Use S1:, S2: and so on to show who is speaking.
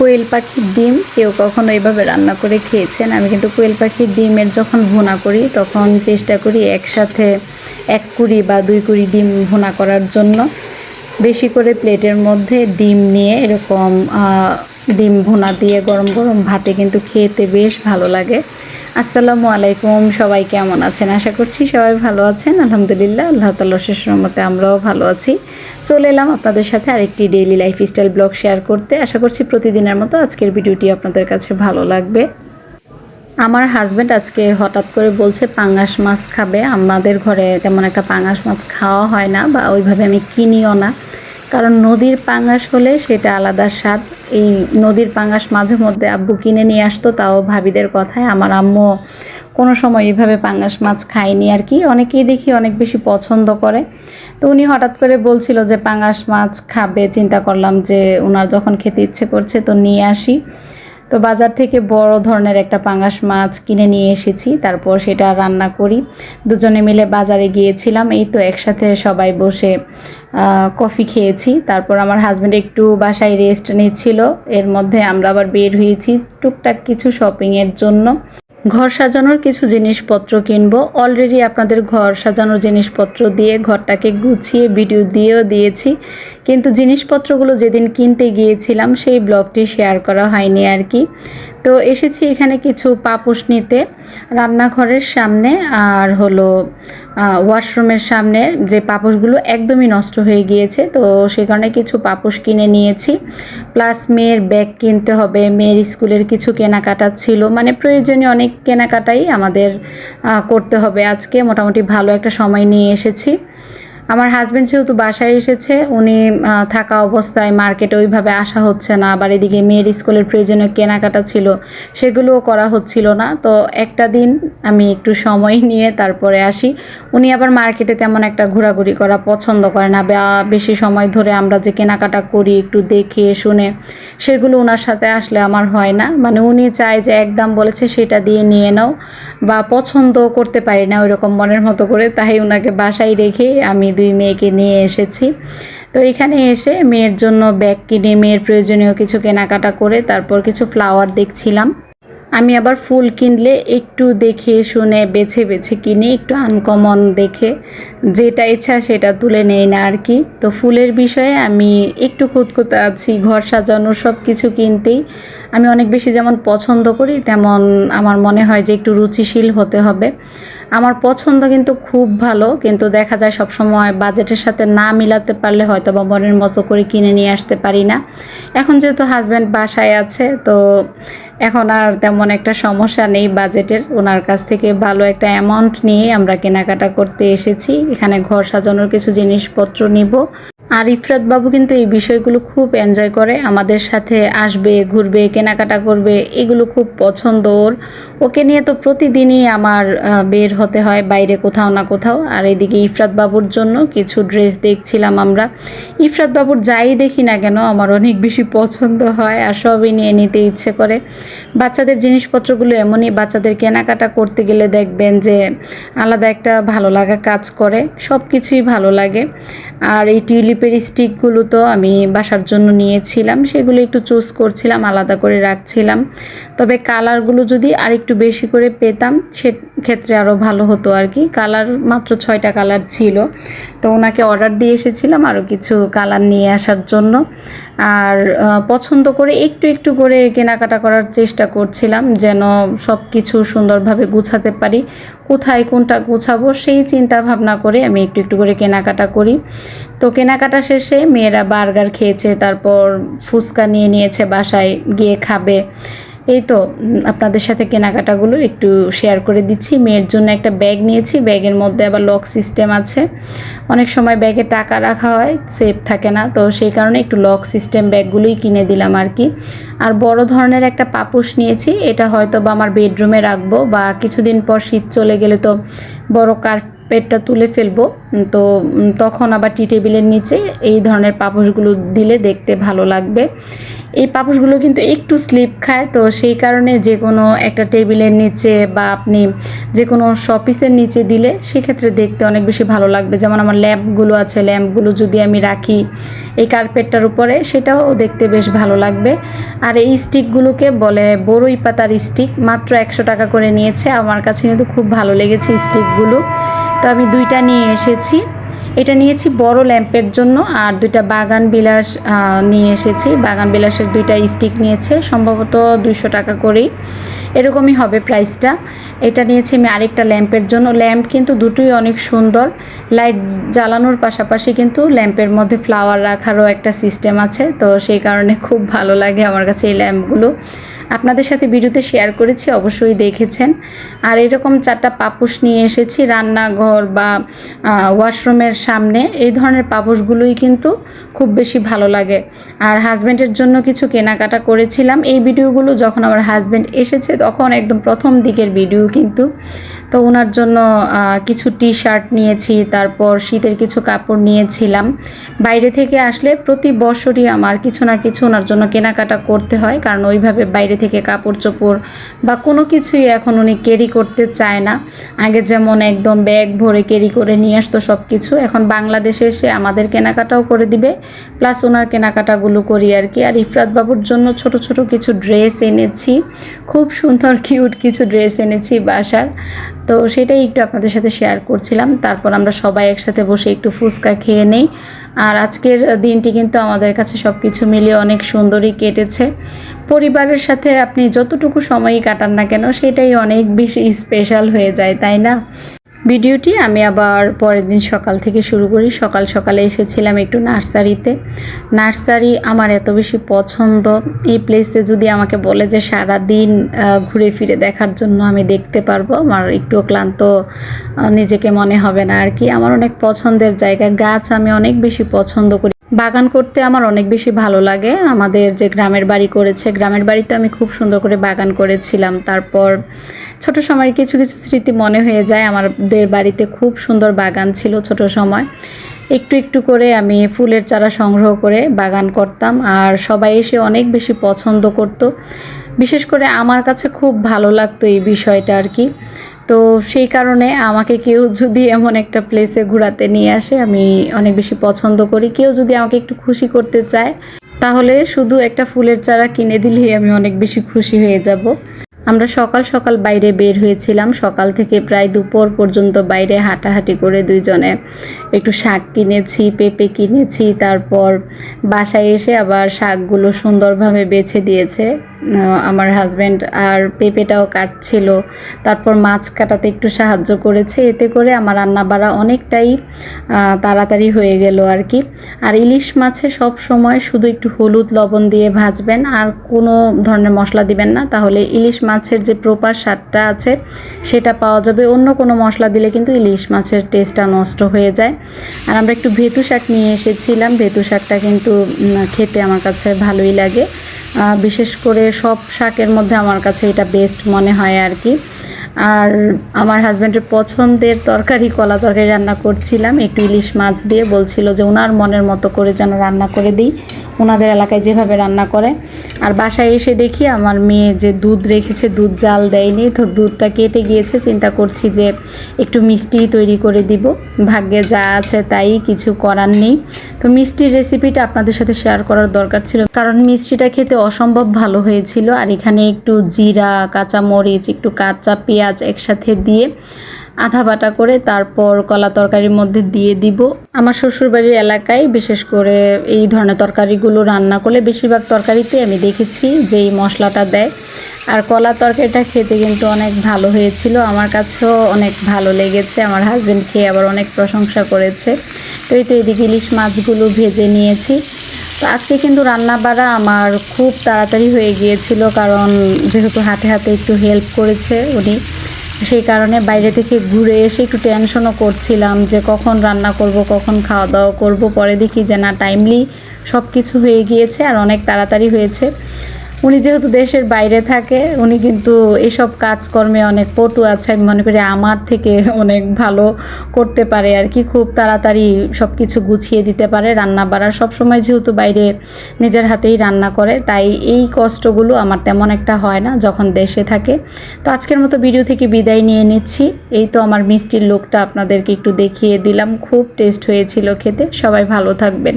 S1: কোয়েল পাখির ডিম কেউ কখনো এইভাবে রান্না করে খেয়েছেন। আমি কিন্তু কোয়েল পাখির ডিমের যখন ভুনা করি, তখন চেষ্টা করি একসাথে এক কুড়ি বা দুই কুড়ি ডিম ভুনা করার জন্য। বেশি করে প্লেটের মধ্যে ডিম নিয়ে এরকম ডিম ভুনা দিয়ে গরম গরম ভাতে কিন্তু খেতে বেশ ভালো লাগে। আসসালামু আলাইকুম, সবাই কেমন আছেন? আশা করছি সবাই ভালো আছেন। আলহামদুলিল্লাহ, আল্লাহ তাল্লা শেষ রহমতে আমরাও ভালো আছি। চলে এলাম আপনাদের সাথে আরেকটি ডেইলি লাইফস্টাইল ব্লগ শেয়ার করতে। আশা করছি প্রতিদিনের মতো আজকের ভিডিওটি আপনাদের কাছে ভালো লাগবে। আমার হাজব্যান্ড আজকে হঠাৎ করে বলছে পাঙ্গাস মাছ খাবে। আমাদের ঘরে তেমন একটা পাঙ্গাস মাছ খাওয়া হয় না বা ওইভাবে আমি কিনিও না। কারণ নদীর পাঙ্গাস হলে সেটা আলাদা স্বাদ। এই নদীর পাঙ্গাস মাঝে মধ্যে আব্বু কিনে নিয়ে আসতো, তাও ভাবিদের কথায়। আমার আম্মু কোনো সময় এইভাবে পাঙ্গাস মাছ খায়নি আর কি। অনেকেই দেখি অনেক বেশি পছন্দ করে। তো উনি হঠাৎ করে বলছিল যে পাঙ্গাস মাছ খাবে। চিন্তা করলাম যে ওনার যখন খেতে ইচ্ছে করছে তো নিয়ে আসি। তো বাজার থেকে বড় ধরনের একটা পাঙ্গাস মাছ কিনে নিয়ে এসেছি, তারপর সেটা রান্না করি। দুজনে মিলে বাজারে গিয়েছিলাম, এই তো একসাথে সবাই বসে কফি খেয়েছি। তারপর আমার হাজব্যান্ড একটু বাসায় রেস্ট নিচ্ছিল, এর মধ্যে আমরা আবার বের হয়েছি টুকটাক কিছু শপিংয়ের জন্য। ঘর সাজানোর কিছু জিনিসপত্র কিনবো। অলরেডি আপনাদের ঘর সাজানোর জিনিসপত্র দিয়ে ঘরটাকে গুছিয়ে ভিডিও দিয়েও দিয়েছি। কিন্তু জিনিসপত্রগুলো যেদিন কিনতে গিয়েছিলাম, সেই ব্লগটি শেয়ার করা হয়নি আর কি। তো এসেছি এখানে কিছু পাপোশ নিতে, রান্নাঘরের সামনে আর হলো ওয়াশরুমের সামনে যে পাপোশগুলো একদমই নষ্ট হয়ে গিয়েছে, তো সে কারণে কিছু পাপোশ কিনে নিয়েছি। প্লাস মেয়ের ব্যাগ কিনতে হবে, মেয়ের স্কুলের কিছু কেনাকাটা ছিল মানে প্রয়োজনীয় অনেক কেনাকাটাই আমাদের করতে হবে। আজকে মোটামুটি ভালো একটা সময় নিয়ে এসেছি। আমার হাজব্যান্ড যেহেতু বাসায় এসেছে, উনি থাকা অবস্থায় মার্কেটে ওইভাবে আসা হচ্ছে না। আবার এদিকে মেয়ের স্কুলের প্রয়োজনীয় কেনাকাটা ছিল, সেগুলোও করা হচ্ছিল না। তো একটা দিন আমি একটু সময় নিয়ে তারপরে আসি। উনি আবার মার্কেটে তেমন একটা ঘোরাঘুরি করা পছন্দ করে না। বেশি সময় ধরে আমরা যে কেনাকাটা করি, একটু দেখে শুনে, সেগুলো ওনার সাথে আসলে আমার হয় না। মানে উনি চায় যে একদম বলেছে, সেটা দিয়ে নিয়ে নাও। বা পছন্দ করতে পারি না, ওইরকম মনের মতো করে। তাই ওনাকে বাসায় রেখে আমি দুই মেয়েকে নিয়ে এসেছি। তো এখানে এসে মেয়ের জন্য ব্যাগ কিনে, মেয়ের প্রয়োজনীয় কিছু কেনাকাটা করে তারপর কিছু ফ্লাওয়ার দেখছিলাম। আমি আবার ফুল কিনলে একটু দেখে শুনে, বেছে বেছে কিনি, একটু আনকমন দেখে যেটা ইচ্ছা সেটা তুলে নেই না আর কি। তো ফুলের বিষয়ে আমি একটু খুঁতখুঁতে আছি, ঘর সাজানোর সব কিছু কিনতেই। আমি অনেক বেশি যেমন পছন্দ করি, তেমন আমার মনে হয় যে একটু রুচিশীল হতে হবে। আমার পছন্দ কিন্তু খুব ভালো, কিন্তু দেখা যায় সব সময় বাজেটের সাথে না মিলাতে পারলে হয়তো বা মনের মতো করে কিনে নিয়ে আসতে পারি না। এখন যেহেতু হাজব্যান্ড বাসায় আছে, তো এখন আর তেমন একটা সমস্যা নেই বাজেটের ওনার কাছ থেকে ভালো একটা অ্যামাউন্ট নিয়ে আমরা কেনাকাটা করতে এসেছি। এখানে ঘর সাজানোর কিছু জিনিসপত্র নিব। আর ইফরাত বাবু কিন্তু এই বিষয়গুলো খুব এনজয় করে। আমাদের সাথে আসবে, ঘুরবে, কেনাকাটা করবে, এগুলো খুব পছন্দ ওর। ওকে নিয়ে তো প্রতিদিনই আমার বের হতে হয় বাইরে কোথাও না কোথাও। আর এদিকে ইফরাত বাবুর জন্য কিছু ড্রেস দেখছিলাম আমরা। ইফরাত বাবুর যাই দেখি না কেন, আমার অনেক বেশি পছন্দ হয় আর সবই নিয়ে নিতে ইচ্ছে করে। বাচ্চাদের জিনিসপত্রগুলো এমনই, বাচ্চাদের কেনাকাটা করতে গেলে দেখবেন যে আলাদা একটা ভালো লাগা কাজ করে সব কিছুই ভালো লাগে। আর এই টিউলিপের স্টিকগুলো তো আমি বাসার জন্য নিয়েছিলাম। সেগুলো একটু চুজ করছিলাম, আলাদা করে রাখছিলাম। তবে কালারগুলো যদি আর একটু বেশি করে পেতাম, সে ক্ষেত্রে আরও ভালো হতো আর কি। কালার মাত্র ছয়টা কালার ছিল। তো ওনাকে অর্ডার দিয়ে এসেছিলাম আরও কিছু কালার নিয়ে আসার জন্য। আর পছন্দ করে একটু একটু করে কেনাকাটা করার চেষ্টা করছিলাম যেন সব কিছু সুন্দরভাবে গুছাতে পারি। কোথায় কোনটা গুছাবো সেই চিন্তা ভাবনা করে আমি একটু একটু করে কেনাকাটা করি। তো কেনাকাটা শেষে মেয়েরা বার্গার খেয়েছে, তারপর ফুচকা নিয়ে নিয়েছে, বাসায় গিয়ে খাবে। এই তো আপনাদের সাথে কেনাকাটাগুলো একটু শেয়ার করে দিচ্ছি। মেয়ের জন্য একটা ব্যাগ নিয়েছি, ব্যাগের মধ্যে আবার লক সিস্টেম আছে। অনেক সময় ব্যাগে টাকা রাখা হয় সেফ থাকে না, তো সেই কারণে একটু লক সিস্টেম ব্যাগগুলোই কিনে দিলাম আর কি। আর বড় ধরনের একটা পাপোশ নিয়েছি, এটা হয়তো বা আমার বেডরুমে রাখব বা কিছুদিন পর শীত চলে গেলে তো বড় কার্পেটটা তুলে ফেলব। তো তখন আবার টি টেবিলের নিচে এই ধরনের পাপোশগুলো দিলে দেখতে ভালো লাগবে। এই পাপোশগুলো কিন্তু একটু স্লিপ খায়, তো সেই কারণে যে কোনো একটা টেবিলের নিচে বা আপনি যে কোনো শপিসের নিচে দিলে সেক্ষেত্রে দেখতে অনেক বেশি ভালো লাগবে। যেমন আমার ল্যাম্পগুলো আছে, ল্যাম্পগুলো যদি আমি রাখি এই কার্পেটটার উপরে, সেটাও দেখতে বেশ ভালো লাগবে। আর এই স্টিকগুলোকে বলে বড়ই পাতার স্টিক, মাত্র একশো টাকা করে নিয়েছে। আমার কাছে কিন্তু খুব ভালো লেগেছে স্টিকগুলো। তো আমি দুইটা নিয়ে এসেছি। এটা নিয়েছি বড় ল্যাম্পের জন্য, আর দুইটা বাগান বিলাস নিয়ে এসেছি। বাগান বিলাসের দুইটা স্টিক নিয়েছে, সম্ভবত দুইশো টাকা করেই। এরকমই হবে প্রাইসটা। এটা নিয়েছি আমি আরেকটা ল্যাম্পের জন্য। ল্যাম্প কিন্তু দুটোই অনেক সুন্দর। লাইট জ্বালানোর পাশাপাশি কিন্তু ল্যাম্পের মধ্যে ফ্লাওয়ার রাখারও একটা সিস্টেম আছে। তো সেই কারণে খুব ভালো লাগে আমার কাছে এই ল্যাম্পগুলো। আপনাদের সাথে ভিডিওতে শেয়ার করেছি, অবশ্যই দেখেছেন। আর এরকম চারটা পাপুস নিয়ে এসেছি। রান্নাঘর বা ওয়াশরুমের সামনে, এই ধরনের পাপোশগুলোই কিন্তু খুব বেশি ভালো লাগে। আর হাজব্যান্ডের জন্য কিছু কেনাকাটা করেছিলাম। এই ভিডিওগুলো যখন আমার হাজব্যান্ড এসেছে, তখন একদম প্রথম দিকের ভিডিও কিন্তু। তো ওনার জন্য কিছু টি শার্ট নিয়েছি, তারপর শীতের কিছু কাপড় নিয়েছিলাম। বাইরে থেকে আসলে প্রতি বছরই আমার কিছু না কিছু ওনার জন্য কেনাকাটা করতে হয়, কারণ ওইভাবে বাইরে থেকে কাপড় চোপড় বা কোনো কিছুই এখন উনি ক্যারি করতে চায় না। আগে যেমন একদম ব্যাগ ভরে ক্যারি করে নিয়ে আসতো সব কিছু এখন বাংলাদেশে এসে আমাদের কেনাকাটাও করে দিবে প্লাস ওনার কেনাকাটাগুলো করি আর কি। আর ইফরাত বাবুর জন্য ছোট ছোট কিছু ড্রেস এনেছি, খুব সুন্দর কিউট কিছু ড্রেস এনেছি বাসার। তো সেটাই একটু আপনাদের সাথে শেয়ার করছিলাম। তারপর আমরা সবাই একসাথে বসে একটু ফুচকা খেয়ে নেই। আর আজকের দিনটি কিন্তু আমাদের কাছে সব কিছু মিলিয়ে অনেক সুন্দরই কেটেছে। পরিবারের সাথে আপনি যতটুকু সময়ই কাটান না কেন, সেটাই অনেক বেশি স্পেশাল হয়ে যায়, তাই না? ভিডিওটি আমি আবার পরের দিন সকাল থেকে শুরু করি। সকাল সকালে এসেছিলাম একটু নার্সারিতে। নার্সারি আমার এত বেশি পছন্দ। এই প্লেসে যদি আমাকে বলে যে সারা দিন ঘুরে ফিরে দেখার জন্য আমি দেখতে পারব, আমার একটু ক্লান্ত নিজেকে মনে হবে না আর কি আমার অনেক পছন্দের জায়গা। গাছ আমি অনেক বেশি পছন্দ করি। বাগান করতে আমার অনেক বেশি ভালো লাগে। আমাদের যে গ্রামের বাড়ি করেছে, গ্রামের বাড়িতে আমি খুব সুন্দর করে বাগান করেছিলাম। তারপর ছোট সময়ের কিছু কিছু স্মৃতি মনে হয়ে যায়। আমাদের বাড়িতে খুব সুন্দর বাগান ছিল ছোট সময়। একটু একটু করে আমি ফুলের চারা সংগ্রহ করে বাগান করতাম আর সবাই এসে অনেক বেশি পছন্দ করতো। বিশেষ করে আমার কাছে খুব ভালো লাগতো এই বিষয়টা আর কি। তো সেই কারণে আমাকে কেউ যদি এমন একটা প্লেসে ঘোরাতে নিয়ে আসে, আমি অনেক বেশি পছন্দ করি। কেউ যদি আমাকে একটু খুশি করতে চায়, তাহলে শুধু একটা ফুলের চারা কিনে দিলেই আমি অনেক বেশি খুশি হয়ে যাব। আমরা সকাল সকাল বাইরে বের হয়েছিলাম। সকাল থেকে প্রায় দুপুর পর্যন্ত বাইরে হাঁটাহাঁটি করে দুইজনে একটু শাক কিনেছি, পেঁপে কিনেছি, তারপর বাসায় এসে আবার শাকগুলো সুন্দরভাবে বেছে দিয়েছে। আমার হাজব্যান্ড আর পেঁপেটাও কাটছিল। তারপর মাছ কাটাতে একটু সাহায্য করেছে। এতে করে আমার রান্না বাড়া অনেকটাই তাড়াতাড়ি হয়ে গেল আর কি। আর ইলিশ মাছে সব সময় শুধু একটু হলুদ লবণ দিয়ে ভাজবেন আর কোনো ধরনের মশলা দিবেন না। তাহলে ইলিশ মাছের যে প্রপার স্বাদটা আছে, সেটা পাওয়া যাবে। অন্য কোনো মশলা দিলে কিন্তু ইলিশ মাছের টেস্টটা নষ্ট হয়ে যায়। আর আমরা একটু ভেতু শাক নিয়ে এসেছিলাম। ভেতু শাকটা কিন্তু খেতে আমার কাছে ভালোই লাগে। বিশেষ করে সব শাকের মধ্যে আমার কাছে এটা বেস্ট মনে হয় আর কি। আর আমার হাজব্যান্ডের পছন্দের তরকারি, কলা তরকারি রান্না করছিলাম। একটু ইলিশ মাছ দিয়ে বলছিল যে ওনার মনের মতো করে যেন রান্না করে দিই। ওনাদের এলাকায় যেভাবে রান্না করে। আর বাসায় এসে দেখি আমার মেয়ে যে দুধ রেখেছে, দুধ জাল দেয়নি, তো দুধটা কেটে গিয়েছে। চিন্তা করছি যে একটু মিষ্টি তৈরি করে দিব। ভাগ্যে যা আছে তাই কিছু করার নেই। তো মিষ্টির রেসিপিটা আপনাদের সাথে শেয়ার করার দরকার ছিল। কারণ মিষ্টিটা খেতে অসম্ভব ভালো হয়েছিল। আর এখানে একটু জিরা কাঁচা মরিচ একটু কাঁচা পেঁয়াজ একসাথে দিয়ে আধা বাটা করে তারপর কলা তরকারির মধ্যে দিয়ে দিব। আমার শ্বশুরবাড়ির এলাকায় বিশেষ করে এই ধরনের তরকারিগুলো রান্না করলে বেশিরভাগ তরকারিতে আমি দেখেছি যে এই মশলাটা দেয়। আর কলা তরকারিটা খেতে কিন্তু অনেক ভালো হয়েছিল। আমার কাছেও অনেক ভালো লেগেছে। আমার হাজবেন্ড খেয়ে আবার অনেক প্রশংসা করেছে। তো এই তো এদিকে ইলিশ মাছগুলো ভেজে নিয়েছি। আজকে কিন্তু রান্না বাড়া আমার খুব তাড়াতাড়ি হয়ে গিয়েছিল কারণ যেহেতু হাতে হাতে একটু হেল্প করেছে উনি, সেই কারণে বাইরে থেকে ঘুরে এসে একটু টেনশনও করছিলাম যে কখন রান্না করব, কখন খাওয়া দাওয়া করব, পরে দেখি যে না টাইমলি সব কিছু হয়ে গিয়েছে আর অনেক তাড়াতাড়ি হয়েছে। উনি যেহেতু দেশের বাইরে থাকে, উনি কিন্তু এসব কাজকর্মে অনেক পটু আছে। আমি মনে করি আমার থেকে অনেক ভালো করতে পারে আর কি। খুব তাড়াতাড়ি সব কিছু গুছিয়ে দিতে পারে। রান্না বাড়া সবসময় যেহেতু বাইরে নিজের হাতেই রান্না করে, তাই এই কষ্টগুলো আমার তেমন একটা হয় না যখন দেশে থাকে। তো আজকের মতো ভিডিও থেকে বিদায় নিয়ে নিচ্ছি। এই তো আমার মিষ্টির লোকটা আপনাদেরকে একটু দেখিয়ে দিলাম। খুব টেস্ট হয়েছিল খেতে। সবাই ভালো থাকবেন।